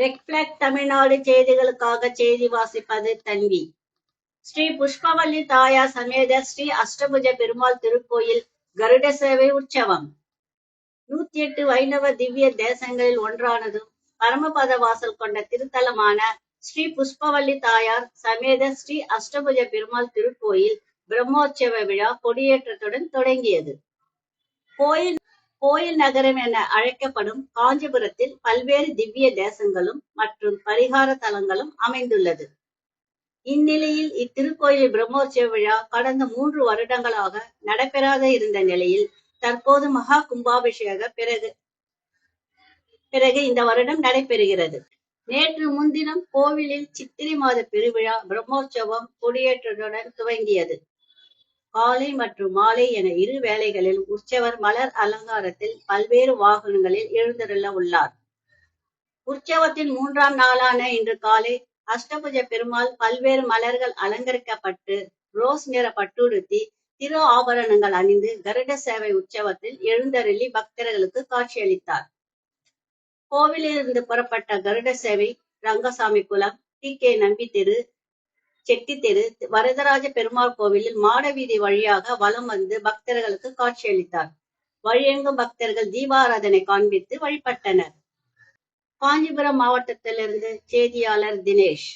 ரெக்ஃபிளெக்ட் தமிழ்நாடு செய்திகளுக்காக செய்தி வாசிப்பது தன்வி ஸ்ரீ புஷ்பவல்லி தாயார் சமேத ஸ்ரீ அஷ்டபுஜ பெருமாள் திருக்கோயில் கருட சேவை உற்சவம். நூத்தி எட்டு வைணவ திவ்ய தேசங்களில் ஒன்றானதும் பரமபத வாசல் கொண்ட திருத்தலமான ஸ்ரீ புஷ்பவல்லி தாயார் சமேத ஸ்ரீ அஷ்டபுஜ பெருமாள் திருக்கோயில் பிரம்மோற்சவ விழா கொடியேற்றத்துடன் தொடங்கியது. கோயில் கோயில் நகரம் என அழைக்கப்படும் காஞ்சிபுரத்தில் பல்வேறு திவ்ய தேசங்களும் மற்றும் பரிகார தலங்களும் அமைந்துள்ளது. இந்நிலையில் இத்திருக்கோயில் பிரம்மோற்சவ விழா கடந்த மூன்று வருடங்களாக நடைபெறாத இருந்த நிலையில் தற்போது மகா கும்பாபிஷேக பிறகு பிறகு இந்த வருடம் நடைபெறுகிறது. நேற்று முன்தினம் கோவிலில் சித்திரை மாத பெருவிழா பிரம்மோற்சவம் கொடியேற்றத்துடன் துவங்கியது. காலை மற்றும் மாலை என இரு வேளைகளில் உற்சவர் மலர் அலங்காரத்தில் பல்வேறு வாகனங்களில் எழுந்தருள உள்ளார். உற்சவத்தின் மூன்றாம் நாளான இன்று காலை அஷ்டபுஜ பெருமாள் பல்வேறு மலர்கள் அலங்கரிக்கப்பட்டு ரோஸ் நிற பட்டுடுத்தி திரு ஆபரணங்கள் அணிந்து கருட சேவை உற்சவத்தில் எழுந்தருளி பக்தர்களுக்கு காட்சியளித்தார். கோவிலிலிருந்து புறப்பட்ட கருட சேவை ரங்கசாமி குலம் டி கே நம்பி திரு செட்டி தெரு வரதராஜ பெருமாள் கோவிலில் மாடவீதி வழியாக வலம் வந்து பக்தர்களுக்கு காட்சியளித்தார். வழியெங்கும் பக்தர்கள் தீபாராதனை காண்பித்து வழிபட்டனர். காஞ்சிபுரம் மாவட்டத்திலிருந்து செய்தியாளர் தினேஷ்.